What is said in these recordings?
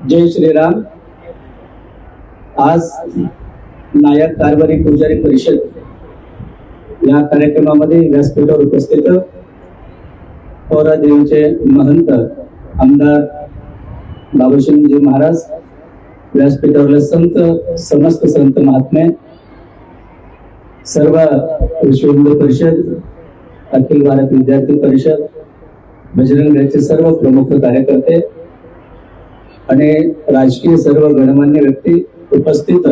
जय श्रीराम। आज नायक कारभारी पुजारी परिषद या कार्यक्रमामध्ये व्यासपीठावर उपस्थित पौरादेवीचे महंत आमदार बाबाशिवजी महाराज, व्यासपीठावरले संत, समस्त संत महात्मे, सर्व विश्व हिंदू परिषद, अखिल भारत विद्यार्थी परिषद, बजरंग सर्व प्रमुख कार्यकर्ते आणि राजकीय सर्व गणमान्य व्यक्ती उपस्थित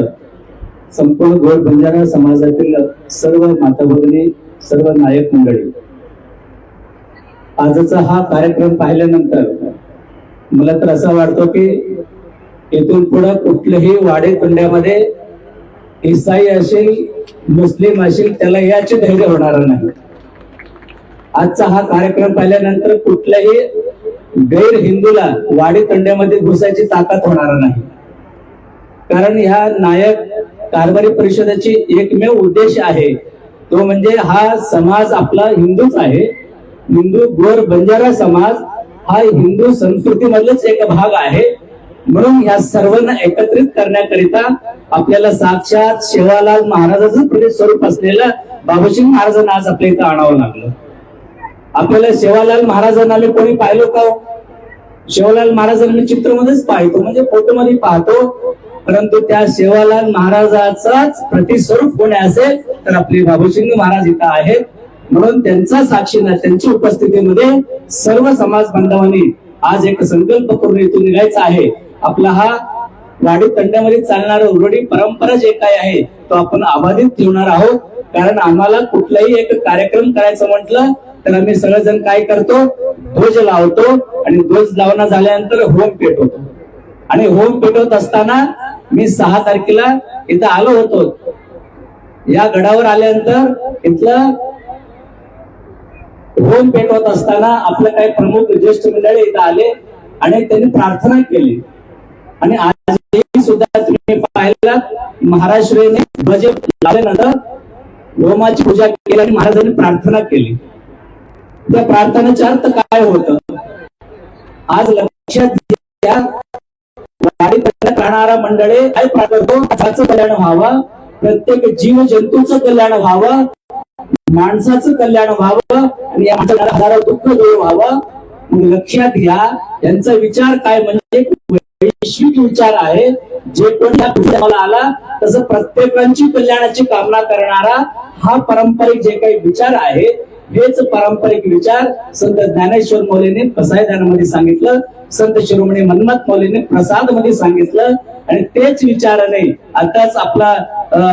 संपूर्ण गोड बंजारा समाजातील सर्व माता भगिनी सर्व नायक मंडळी. आजचा हा कार्यक्रम पाहिल्यानंतर मला तर असं वाटतो की इथून पुढे कुठल्याही वाडे कुंड्यामध्ये इसाई असेल मुस्लिम असेल त्याला याचे धैर्य होणार नाही. आजचा हा कार्यक्रम पाहिल्यानंतर कुठल्याही गैर हिंदूला वाडी तंड्यामध्ये घुसायची ताकद होणार नाही. कारण ह्या नायक कारभारी परिषदेची एकमेव उद्देश आहे. तो म्हणजे हा समाज आपला हिंदूच आहे. हिंदू गोर बंजारा समाज हा हिंदू संस्कृतीमधलाच एक भाग आहे. म्हणून या सर्वांना एकत्रित करण्याकरिता आपल्याला साक्षात शेवालाल महाराजाचं प्रति स्वरूप असलेलं बाबूशिंग महाराजांना आज आपल्या इथं आणावं लागलं. आपल्याला शेवालाल महाराजांना कोणी पाहिलो का हो? शेवालाल महाराजांना मी चित्रमध्येच पाहतो म्हणजे फोटोमध्ये पाहतो. परंतु त्या शेवालाल महाराजाचाच प्रतिस्वरूप कोणी असेल तर आपले बाबूसिंग महाराज इथं आहेत. म्हणून त्यांचा साक्षीनं त्यांच्या उपस्थितीमध्ये सर्व समाज बांधवांनी आज एक संकल्प करून इथून निघायचा आहे. आपला हा वाडी तंड्यामध्ये चालणारा उरडी परंपरा जे काय आहे तो आपण अबाधित ठेवणार आहोत. कारण आम्हाला कुठलाही एक कार्यक्रम करायचं म्हटलं तर आम्ही सगळेजण काय करतो? ध्वज लावतो आणि ध्वज लावणं झाल्यानंतर होम पेटवतो. आणि होम पेटवत असताना मी सहा तारखेला इथं आलो होतो. या गडावर आल्यानंतर इथलं होम पेटवत असताना आपलं काही प्रमुख ज्येष्ठ मंडळी इथं आले आणि त्यांनी प्रार्थना केली. आणि आज सुद्धा तुम्ही पाहिला महाराष्ट्रीने ध्वज लावल्यानंतर होमाची पूजा केली आणि महाराजांनी प्रार्थना केली. त्या प्रार्थनेचा अर्थ काय होत? आज लक्षात घ्या राहणारा मंडळे काय करतो त्याचं कल्याण व्हावं प्रत्येक जीव जंतूचं कल्याण व्हावं माणसाचं कल्याण व्हावं आणि या माणसाला हजारो दुःख दूर व्हावं. मग लक्षात घ्या यांचा विचार काय म्हणजे वैश्विक विचार आहे. जे कोणी या पुस्तकाला आला तसं प्रत्येकांची कल्याणाची कामना करणारा हा पारंपरिक जे काही विचार आहे हेच पारंपरिक विचार संत ज्ञानेश्वर मौलेने प्रसायदानामध्ये सांगितलं संत शिरोमणी मनमत मौलेने प्रसादमध्ये सांगितलं आणि तेच विचाराने आताच आपला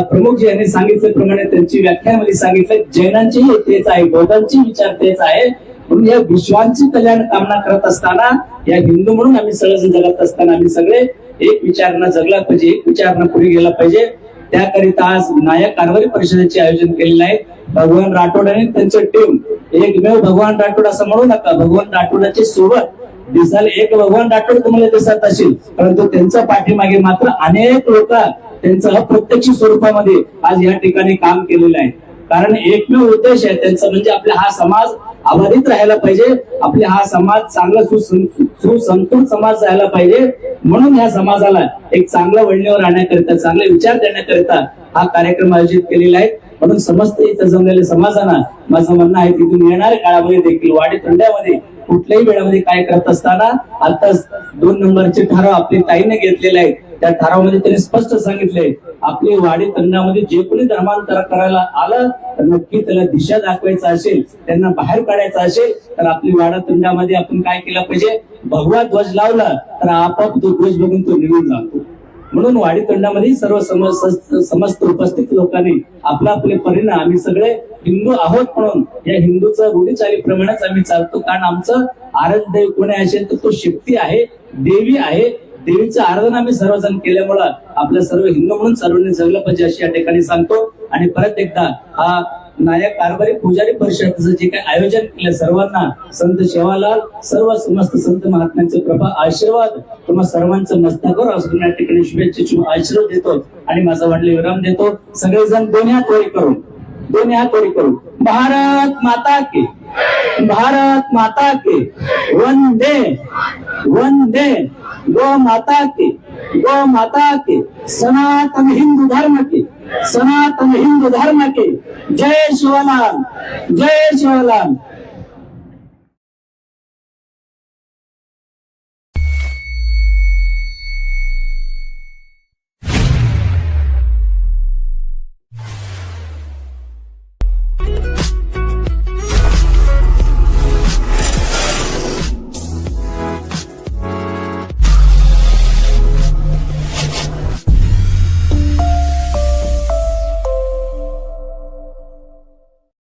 प्रमुख जी यांनी सांगितल्याप्रमाणे त्यांची व्याख्यानामध्ये सांगितलं जैनांचीही तेच आहे बौद्धांची विचार तेच आहे. म्हणून या विश्वांची कल्याण कामना करत असताना या हिंदू म्हणून आम्ही सगळेजण जगत असताना आम्ही सगळे एक विचारणा जगला पाहिजे एक विचारणा पुढे गेला पाहिजे. त्याकरिता आज नायक कारभारी परिषदेचे आयोजन केलेलं आहे. भगवान राठोड आणि त्यांचं टीम एकमेव भगवान राठोड असं म्हणू नका. भगवान राठोडाची सोबत दिसाल एक भगवान राठोड तुम्हाला दिसत असेल. परंतु त्यांच्या पाठीमागे मात्र अनेक लोक त्यांचं अप्रत्यक्ष स्वरूपामध्ये आज या ठिकाणी काम केलेलं आहे. कारण एकमेव उद्देश आहे त्यांचा म्हणजे आपला हा समाज अबाधित राहायला पाहिजे आपला हा समाज चांगला सुसं- समाज राहायला पाहिजे. म्हणून या समाजाला एक चांगला वळणीवर आणण्याकरिता चांगले विचार देण्याकरिता हा कार्यक्रम आयोजित केलेला आहे. म्हणून समस्त इथं जमलेल्या समाजांना माझं म्हणणं आहे तिथून येणाऱ्या काळामध्ये देखील वाडी तंड्यामध्ये कुठल्याही वेळामध्ये काय करत असताना आता दोन नंबरचे ठराव आपली ताईने घेतलेले आहेत. त्या ठरावामध्ये त्यांनी स्पष्ट सांगितले. आपली वाडी तरुणामध्ये जे कोणी धर्मांतर करायला आलं तर नक्की त्याला दिशा दाखवायचा असेल त्यांना बाहेर काढायचं असेल तर आपली वाडा तरुणामध्ये आपण काय केलं पाहिजे? भगवा ध्वज लावला तर आपोआप तो ध्वज बघून तो निघून जातो. म्हणून वाडीतंडामध्ये सर्व समस्त समस्त उपस्थित लोकांनी आपला आपले परिणाम आम्ही सगळे हिंदू आहोत म्हणून या हिंदूचं रूढीचालीप्रमाणेच आम्ही चालतो. कारण आमचं आराध्य कोणी असेल तर तो शक्ती आहे देवी आहे. देवीचं आराधन आम्ही सर्वजण केल्यामुळं आपल्या सर्व हिंदू म्हणून सर्वांनी जगलं पाहिजे अशी या ठिकाणी सांगतो. आणि परत एकदा हा नायक कारभारी पुजारी परिषदेचं जे काही आयोजन केलं सर्वांना संत शेवालाल सर्व समस्त संत महात्म्यांचे कृपा आशीर्वाद. तुम्हा सर्वांचं मस्तकावर असून या ठिकाणी शुभेच्छा आशीर्वाद देतो. आणि माझा वाटले विराम देतो. सगळेजण दोन्ही हात वरी करून दोन्ही हात वरी करून. भारत माता की भारत माता की वंदे वंदे. गो माता की गो माता की सनातन हिंदू धर्म की. सनातन हिंदू धर्म की जय शिवलाल जय शिवलाल.